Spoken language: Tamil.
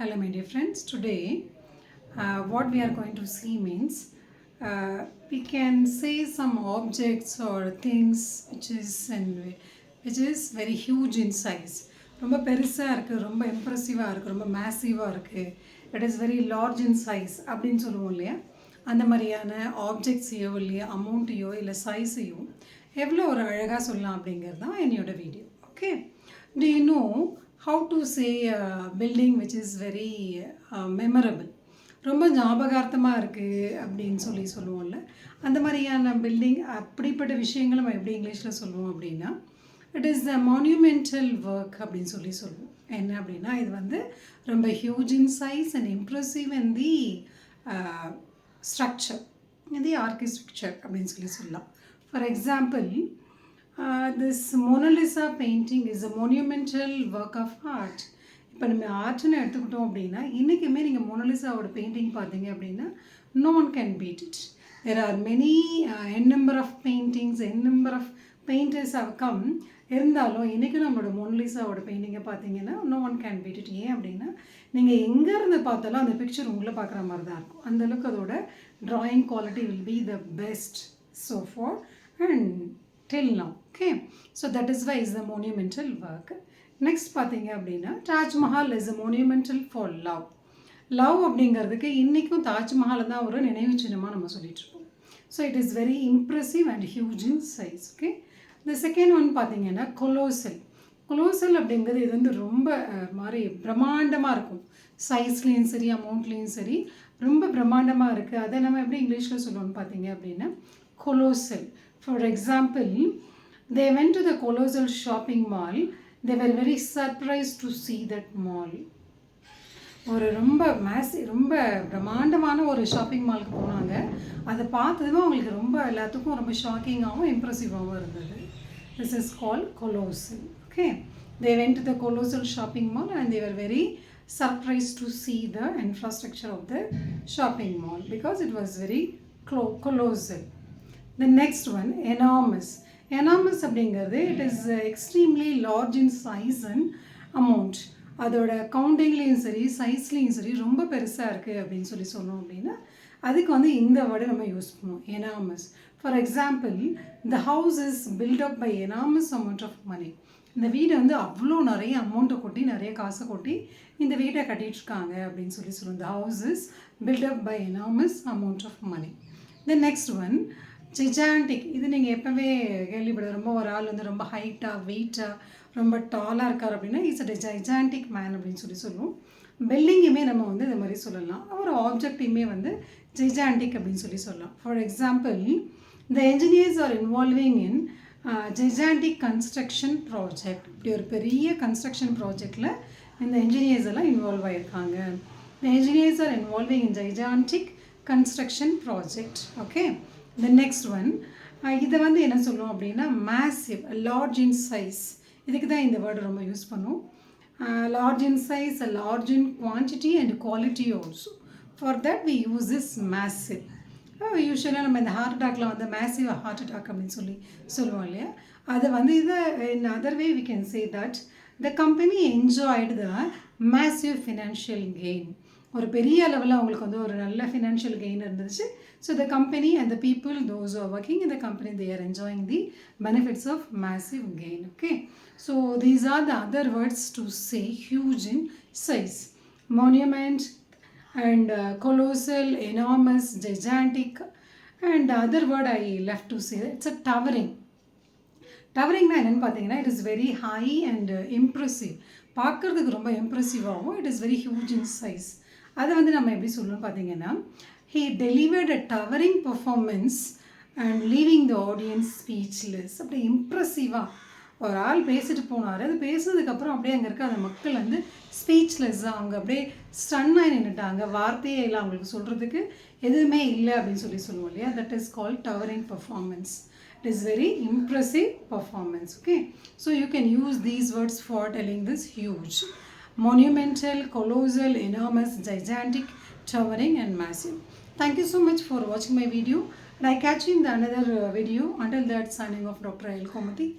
Hello, my dear friends. Today, uh, what we are going to see means uh, we can say some objects or things which is and which is very huge in size. ரொம்ப பெருசாக இருக்குது ரொம்ப இம்ப்ரெசிவாக இருக்குது ரொம்ப மேசிவாக இருக்குது it is very large in size அப்படின்னு சொல்லுவோம் இல்லையா அந்த மாதிரியான ஆப்ஜெக்ட்ஸையோ இல்லையா அமௌண்ட்டையோ இல்லை சைஸையோ எவ்வளோ ஒரு அழகாக சொல்லலாம் அப்படிங்கிறது தான் என்னோட video okay do you know how to say building which is very memorable ரொம்ப ஞாபகார்த்தமாக இருக்குது அப்படின்னு சொல்லி சொல்லுவோம்ல. அந்த மாதிரியான பில்டிங் அப்படிப்பட்ட விஷயங்களை நம்ம எப்படி இங்கிலீஷில் சொல்லுவோம் அப்படின்னா it is the monumental work அப்படின்னு சொல்லி சொல்லுவோம். என்ன அப்படின்னா இது வந்து ரொம்ப huge in size and impressive in the structure the architecture அப்படின்னு சொல்லி சொல்லலாம். For example this Mona Lisa painting is a monumental work of art இப்போ நம்ம ஆர்ட்னு எடுத்துக்கிட்டோம் அப்படின்னா இன்றைக்குமே நீங்கள் மொனலிசாவோட பெயிண்டிங் பார்த்தீங்க அப்படின்னா no one can beat it there are many N number of paintings N number of painters have come இருந்தாலும் இன்றைக்கும் நம்மளோட மொனலிசாவோட பெயிண்டிங்கை பார்த்தீங்கன்னா no one can beat it ஏன் அப்படின்னா நீங்கள் எங்கேருந்து பார்த்தாலும் அந்த பிக்சர் உங்களை பார்க்குற மாதிரி தான் இருக்கும். அந்தளவுக்கு அதோட drawing quality will be the best so far and till now okay so that is why is the monumental work next பார்த்தீங்க அப்படின்னா Taj Mahal is a monumental for love love அப்படிங்கிறதுக்கு இன்றைக்கும் தாஜ்மஹாலை தான் ஒரு நினைவு சின்னமாக நம்ம சொல்லிட்டு இருக்கோம். So it is very impressive and huge in size okay இந்த செகண்ட் ஒன் பார்த்தீங்கன்னா கொலோசல் கொலோசல் அப்படிங்கிறது இது வந்து ரொம்ப மாதிரி பிரம்மாண்டமாக இருக்கும். சைஸ்லேயும் சரி அமௌண்ட்லேயும் சரி ரொம்ப பிரம்மாண்டமாக இருக்குது அதை நம்ம எப்படி இங்கிலீஷில் சொல்லணும்னு பார்த்தீங்க அப்படின்னா colossal for example they went to the colossal shopping mall they were very surprise to see that mall ஒரு ரொம்ப மேசி ரொம்ப பிரம்மாண்டமான ஒரு ஷாப்பிங் மாலுக்கு போனாங்க. அதை பார்த்ததுமே அவங்களுக்கு ரொம்ப எல்லாத்துக்கும் ரொம்ப ஷாக்கிங்காகவும் இம்ப்ரெசிவாகவும் இருந்தது. This is call colossal okay they went to the colossal shopping mall and they were very surprise to see the infrastructure of the shopping mall because it was very glow colossal the next one enormous enormous அப்படிங்கிறது it is extremely large in size and amount அதோட கவுண்டிங்லேயும் சரி சைஸ்லேயும் சரி ரொம்ப பெருசாக இருக்குது அப்படின்னு சொல்லி சொன்னோம் அப்படின்னா அதுக்கு வந்து இந்த வேர்டை நம்ம யூஸ் பண்ணுவோம். Enormous for example the house is build up by enormous amount of money இந்த வீடை வந்து அவ்வளோ நிறைய அமௌண்ட்டை கொட்டி நிறைய காசை கொட்டி இந்த வீட்டை கட்டிகிட்ருக்காங்க அப்படின்னு சொல்லி சொல்லுவோம். The house is build up by enormous amount of money then next one gigantic இது நீங்கள் எப்போவே கேள்விப்படுது ரொம்ப ஒரு ஆள் வந்து ரொம்ப ஹைட்டாக வெயிட்டாக ரொம்ப டாலாக இருக்கார் அப்படின்னா இட்ஸ் அ ஜைஜாண்டிக் மேன் அப்படின்னு சொல்லி சொல்லுவோம். பில்டிங்கையுமே நம்ம வந்து இந்த மாதிரி சொல்லலாம். ஒரு ஆப்ஜெக்டையுமே வந்து ஜைஜாண்டிக் அப்படின்னு சொல்லி சொல்லலாம். For example the engineers are involving in gigantic construction project இப்படி ஒரு பெரிய கன்ஸ்ட்ரக்ஷன் ப்ராஜெக்டில் இந்த என்ஜினியர்ஸ் எல்லாம் இன்வால்வ் ஆகியிருக்காங்க இந்த engineers are involving in gigantic construction project okay the next one இதை வந்து என்ன சொல்லுவோம் அப்படின்னா மேசிவ் லார்ஜ் இன் சைஸ் இதுக்கு தான் இந்த வேர்டு ரொம்ப யூஸ் பண்ணுவோம். Large in size large in quantity and quality also for that we use is massive யூஸ்வலாக நம்ம இந்த ஹார்ட் அட்டாக்ல வந்து மேசிவ் ஹார்ட் அட்டாக் அப்படின்னு சொல்லி சொல்லுவோம் இல்லையா? அதை வந்து இதை in other way we can say that the company enjoyed the massive financial gain ஒரு பெரிய லெவலில் அவங்களுக்கு வந்து ஒரு நல்ல ஃபினான்ஷியல் கெயின் இருந்துச்சு. So the company and the people those are working இந்த company they are enjoying the benefits of massive gain okay so these are the other words to say huge in size monument and colossal enormous gigantic and other word I left to say it's a towering டவரிங்னா என்னென்னு பார்த்தீங்கன்னா it is very high and impressive பார்க்குறதுக்கு ரொம்ப இம்ப்ரெசிவாகவும் it is very huge in size அதை வந்து நம்ம எப்படி சொல்லணும்னு பார்த்தீங்கன்னா he delivered a towering performance and leaving the audience speechless அப்படி இம்ப்ரெசிவாக ஒரு ஆள் பேசிட்டு போனார். அது பேசுனதுக்கப்புறம் அப்படியே அங்கே இருக்க அந்த மக்கள் வந்து ஸ்பீச்லெஸ்ஸாக அவங்க அப்படியே ஸ்டன்னாக நின்றுட்டாங்க வார்த்தையே இல்லை அவங்களுக்கு சொல்கிறதுக்கு எதுவுமே இல்லை அப்படின்னு சொல்லி சொல்லுவோம் இல்லையா? That is call towering performance it is very impressive performance okay so you can use these words for telling this huge monumental colossal enormous gigantic towering and massive. Thank you so much for watching my video. And i catch you in the another uh, video. Until that signing off dr el komati